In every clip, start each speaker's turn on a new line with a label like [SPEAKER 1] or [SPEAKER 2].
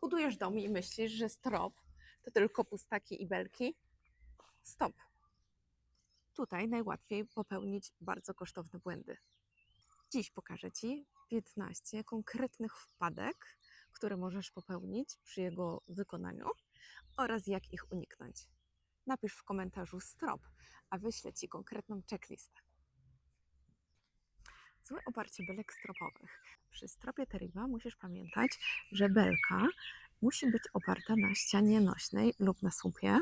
[SPEAKER 1] Budujesz dom i myślisz, że strop to tylko pustaki i belki? Stop. Tutaj najłatwiej popełnić bardzo kosztowne błędy. Dziś pokażę Ci 15 konkretnych wpadek, które możesz popełnić przy jego wykonaniu oraz jak ich uniknąć. Napisz w komentarzu strop, a wyślę Ci konkretną checklistę. Złe oparcie belek stropowych. Przy stropie Teriba musisz pamiętać, że belka musi być oparta na ścianie nośnej lub na słupie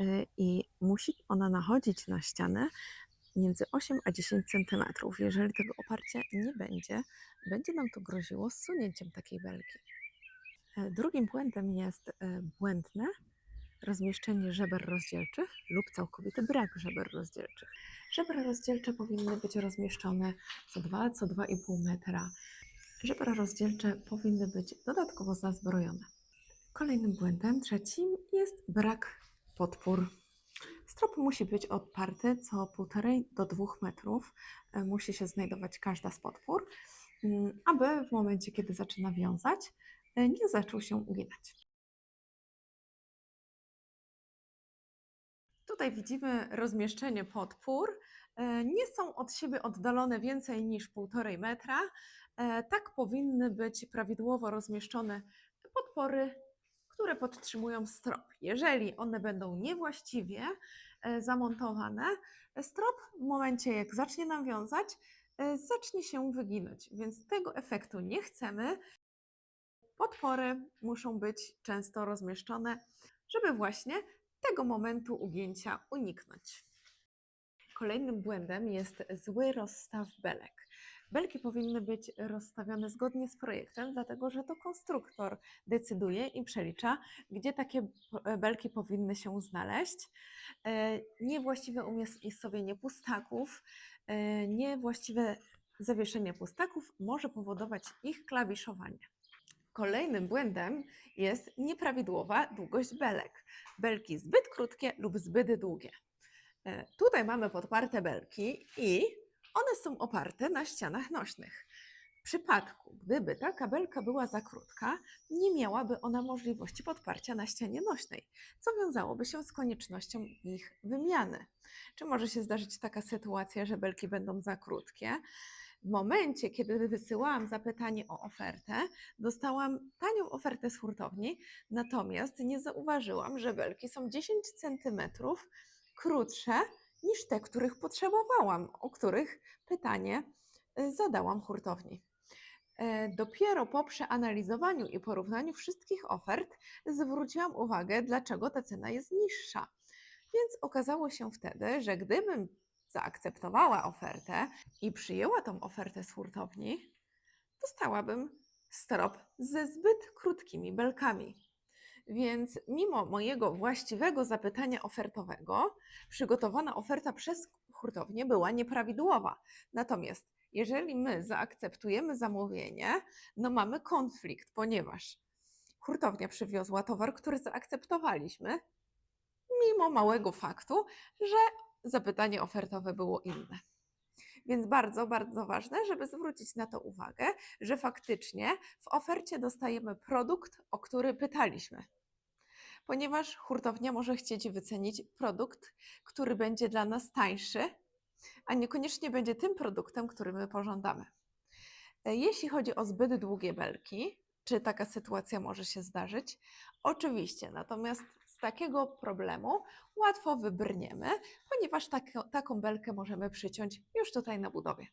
[SPEAKER 1] y, i musi ona nachodzić na ścianę między 8 a 10 cm. Jeżeli tego oparcia nie będzie, będzie nam to groziło zsunięciem takiej belki. E, Drugim błędem jest e, błędne rozmieszczenie żeber rozdzielczych lub całkowity brak żeber rozdzielczych. Żebra rozdzielcze powinny być rozmieszczone co 2, co 2,5 metra. Żebra rozdzielcze powinny być dodatkowo zazbrojone. Kolejnym błędem, trzecim, jest brak podpór. Strop musi być odparty co 1,5 do 2 metrów. E, Musi się znajdować każda z podpór, mm, aby w momencie, kiedy zaczyna wiązać, e, nie zaczął się uginać. Tutaj widzimy rozmieszczenie podpór. E, Nie są od siebie oddalone więcej niż 1,5 metra. E, Tak powinny być prawidłowo rozmieszczone podpory, które podtrzymują strop. Jeżeli one będą niewłaściwie e, zamontowane, strop w momencie jak zacznie nam wiązać, zacznie się wyginać, więc tego efektu nie chcemy. Podpory muszą być często rozmieszczone, żeby właśnie tego momentu ugięcia uniknąć. Kolejnym błędem jest zły rozstaw belek. Belki powinny być rozstawione zgodnie z projektem, dlatego że to konstruktor decyduje i przelicza, gdzie takie p- belki powinny się znaleźć. E, Niewłaściwe umiejscowienie pustaków, e, niewłaściwe zawieszenie pustaków może powodować ich klawiszowanie. Kolejnym błędem jest nieprawidłowa długość belek. Belki zbyt krótkie lub zbyt długie. E, Tutaj mamy podparte belki i one są oparte na ścianach nośnych. W przypadku, gdyby ta kabelka była za krótka, nie miałaby ona możliwości podparcia na ścianie nośnej, co wiązałoby się z koniecznością ich wymiany. Czy może się zdarzyć taka sytuacja, że belki będą za krótkie? W momencie, kiedy wysyłałam zapytanie o ofertę, dostałam tanią ofertę z hurtowni, natomiast nie zauważyłam, że belki są 10 cm krótsze niż te, których potrzebowałam, o których pytanie y, zadałam hurtowni. E, Dopiero po przeanalizowaniu i porównaniu wszystkich ofert zwróciłam uwagę, dlaczego ta cena jest niższa. Więc okazało się wtedy, że gdybym zaakceptowała ofertę i przyjęła tą ofertę z hurtowni, dostałabym strop ze zbyt krótkimi belkami. Więc mimo mojego właściwego zapytania ofertowego, przygotowana oferta przez hurtownię była nieprawidłowa. Natomiast jeżeli my zaakceptujemy zamówienie, no mamy konflikt, ponieważ hurtownia przywiozła towar, który zaakceptowaliśmy, mimo małego faktu, że zapytanie ofertowe było inne. Więc bardzo, bardzo ważne, żeby zwrócić na to uwagę, że faktycznie w ofercie dostajemy produkt, o który pytaliśmy. Ponieważ hurtownia może chcieć wycenić produkt, który będzie dla nas tańszy, a niekoniecznie będzie tym produktem, który my pożądamy. Jeśli chodzi o zbyt długie belki, czy taka sytuacja może się zdarzyć? Oczywiście, natomiast takiego problemu łatwo wybrniemy, ponieważ tako, taką belkę możemy przyciąć już tutaj na budowie.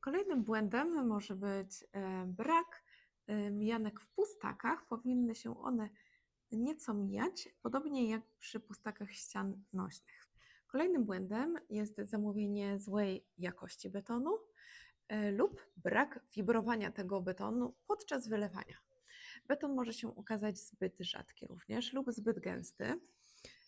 [SPEAKER 1] Kolejnym błędem może być e, brak e, mijanek w pustakach. Powinny się one nieco mijać, podobnie jak przy pustakach ścian nośnych. Kolejnym błędem jest zamówienie złej jakości betonu e, lub brak wibrowania tego betonu podczas wylewania. Beton może się okazać zbyt rzadki również lub zbyt gęsty,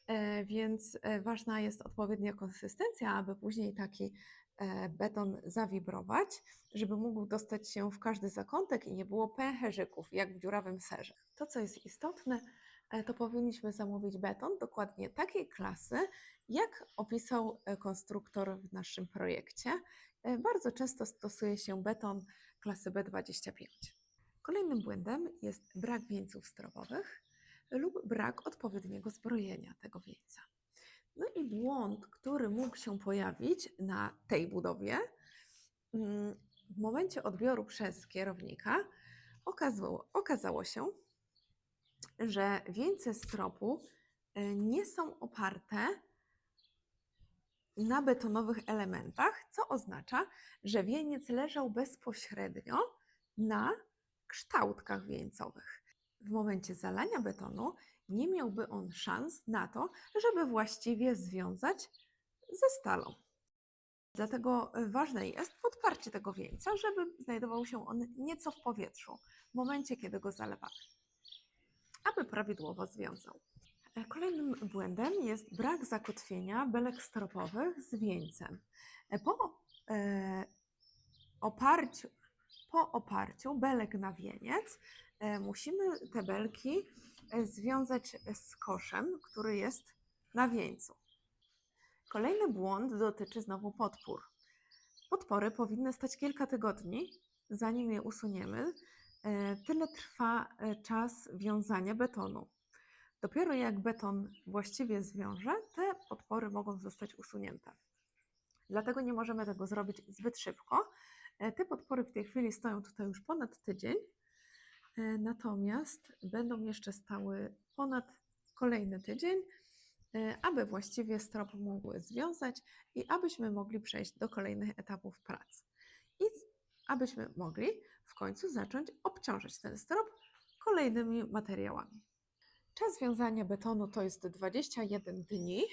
[SPEAKER 1] e, więc e, ważna jest odpowiednia konsystencja, aby później taki e, beton zawibrować, żeby mógł dostać się w każdy zakątek i nie było pęcherzyków, jak w dziurawym serze. To, co jest istotne, to powinniśmy zamówić beton dokładnie takiej klasy, jak opisał konstruktor w naszym projekcie. Bardzo często stosuje się beton klasy B25. Kolejnym błędem jest brak wieńców stropowych lub brak odpowiedniego zbrojenia tego wieńca. No i błąd, który mógł się pojawić na tej budowie, mm, w momencie odbioru przez kierownika okazało, okazało się, że wieńce stropu e, nie są oparte na betonowych elementach, co oznacza, że wieniec leżał bezpośrednio na kształtkach wieńcowych. W momencie zalania betonu nie miałby on szans na to, żeby właściwie związać ze stalą. Dlatego ważne jest podparcie tego wieńca, żeby znajdował się on nieco w powietrzu w momencie, kiedy go zalewamy, aby prawidłowo związał. Kolejnym błędem jest brak zakotwienia belek stropowych z wieńcem. Po e, oparciu, po oparciu belek na wieniec e, musimy te belki e, związać z koszem, który jest na wieńcu. Kolejny błąd dotyczy znowu podpór. Podpory powinny stać kilka tygodni, zanim je usuniemy. E, Tyle trwa czas wiązania betonu. Dopiero jak beton właściwie zwiąże, te podpory mogą zostać usunięte. Dlatego nie możemy tego zrobić zbyt szybko. E, Te podpory w tej chwili stoją tutaj już ponad tydzień, e, natomiast będą jeszcze stały ponad kolejny tydzień, e, aby właściwie strop mógł związać i abyśmy mogli przejść do kolejnych etapów prac. I abyśmy mogli w końcu zacząć obciążać ten strop kolejnymi materiałami. Czas wiązania betonu to jest 21 dni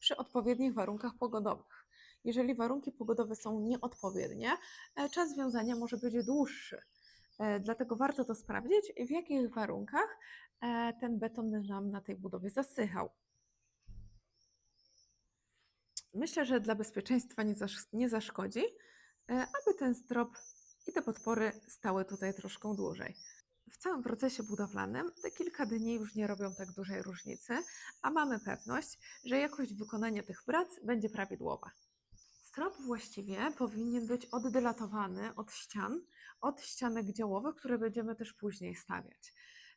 [SPEAKER 1] przy odpowiednich warunkach pogodowych. Jeżeli warunki pogodowe są nieodpowiednie, e, czas wiązania może być dłuższy. E, Dlatego warto to sprawdzić, w jakich warunkach e, ten beton nam na tej budowie zasychał. Myślę, że dla bezpieczeństwa nie, zasz- nie zaszkodzi, aby ten strop i te podpory stały tutaj troszkę dłużej. W całym procesie budowlanym te kilka dni już nie robią tak dużej różnicy, a mamy pewność, że jakość wykonania tych prac będzie prawidłowa. Strop właściwie powinien być oddylatowany od ścian, od ścianek działowych, które będziemy też później stawiać.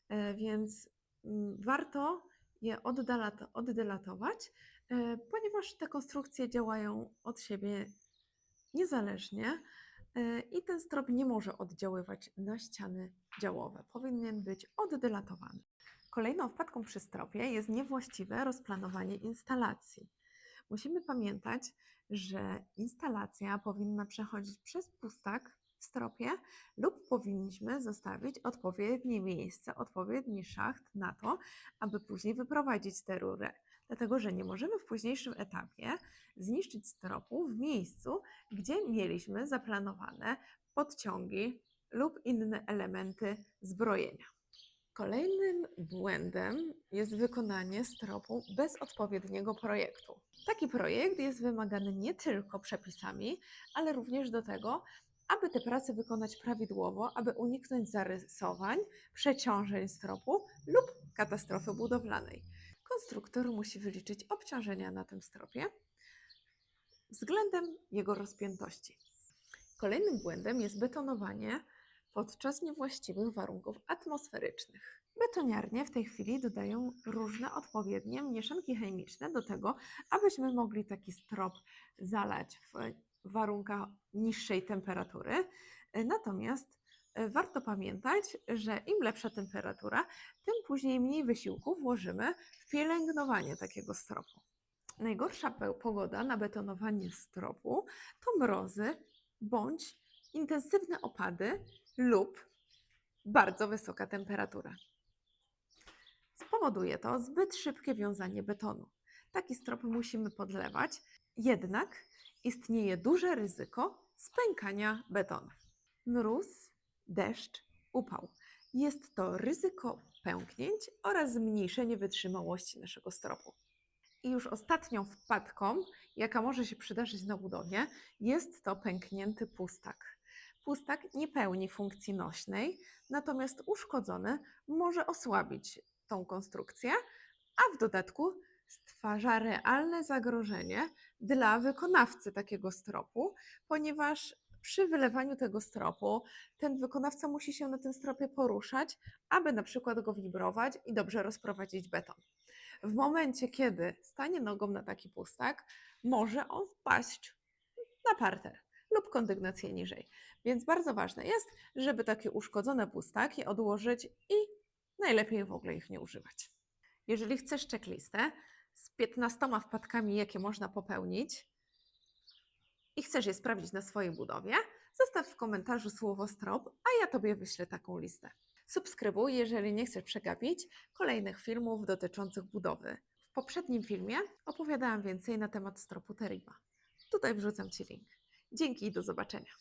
[SPEAKER 1] E, Więc mm, warto je oddylatować, e, ponieważ te konstrukcje działają od siebie niezależnie e, i ten strop nie może oddziaływać na ściany działowe. Powinien być oddylatowany. Kolejną wpadką przy stropie jest niewłaściwe rozplanowanie instalacji. Musimy pamiętać, że instalacja powinna przechodzić przez pustak w stropie lub powinniśmy zostawić odpowiednie miejsce, odpowiedni szacht na to, aby później wyprowadzić tę rurę. Dlatego, że nie możemy w późniejszym etapie zniszczyć stropu w miejscu, gdzie mieliśmy zaplanowane podciągi lub inne elementy zbrojenia. Kolejnym błędem jest wykonanie stropu bez odpowiedniego projektu. Taki projekt jest wymagany nie tylko przepisami, ale również do tego, aby te prace wykonać prawidłowo, aby uniknąć zarysowań, przeciążeń stropu lub katastrofy budowlanej. Konstruktor musi wyliczyć obciążenia na tym stropie względem jego rozpiętości. Kolejnym błędem jest betonowanie podczas niewłaściwych warunków atmosferycznych. Betoniarnie w tej chwili dodają różne odpowiednie mieszanki chemiczne do tego, abyśmy mogli taki strop zalać w warunkach niższej temperatury. Natomiast e, warto pamiętać, że im lepsza temperatura, tym później mniej wysiłku włożymy w pielęgnowanie takiego stropu. Najgorsza pogoda na betonowanie stropu to mrozy bądź intensywne opady lub bardzo wysoka temperatura. Spowoduje to zbyt szybkie wiązanie betonu. Taki strop musimy podlewać, jednak istnieje duże ryzyko spękania betonu. Mróz, deszcz, upał. Jest to ryzyko pęknięć oraz zmniejszenie wytrzymałości naszego stropu. I już ostatnią wpadką, jaka może się przydarzyć na budowie, jest to pęknięty pustak. Pustak nie pełni funkcji nośnej, natomiast uszkodzony może osłabić tą konstrukcję, a w dodatku stwarza realne zagrożenie dla wykonawcy takiego stropu, ponieważ przy wylewaniu tego stropu ten wykonawca musi się na tym stropie poruszać, aby na przykład go wibrować i dobrze rozprowadzić beton. W momencie, kiedy stanie nogą na taki pustak, może on wpaść na parter lub kondygnację niżej. Więc bardzo ważne jest, żeby takie uszkodzone pustaki odłożyć i najlepiej w ogóle ich nie używać. Jeżeli chcesz checklistę z 15 wpadkami, jakie można popełnić i chcesz je sprawdzić na swojej budowie, zostaw w komentarzu słowo strop, a ja Tobie wyślę taką listę. Subskrybuj, jeżeli nie chcesz przegapić kolejnych filmów dotyczących budowy. W poprzednim filmie opowiadałam więcej na temat stropu Teriba. Tutaj wrzucam Ci link. Dzięki i do zobaczenia.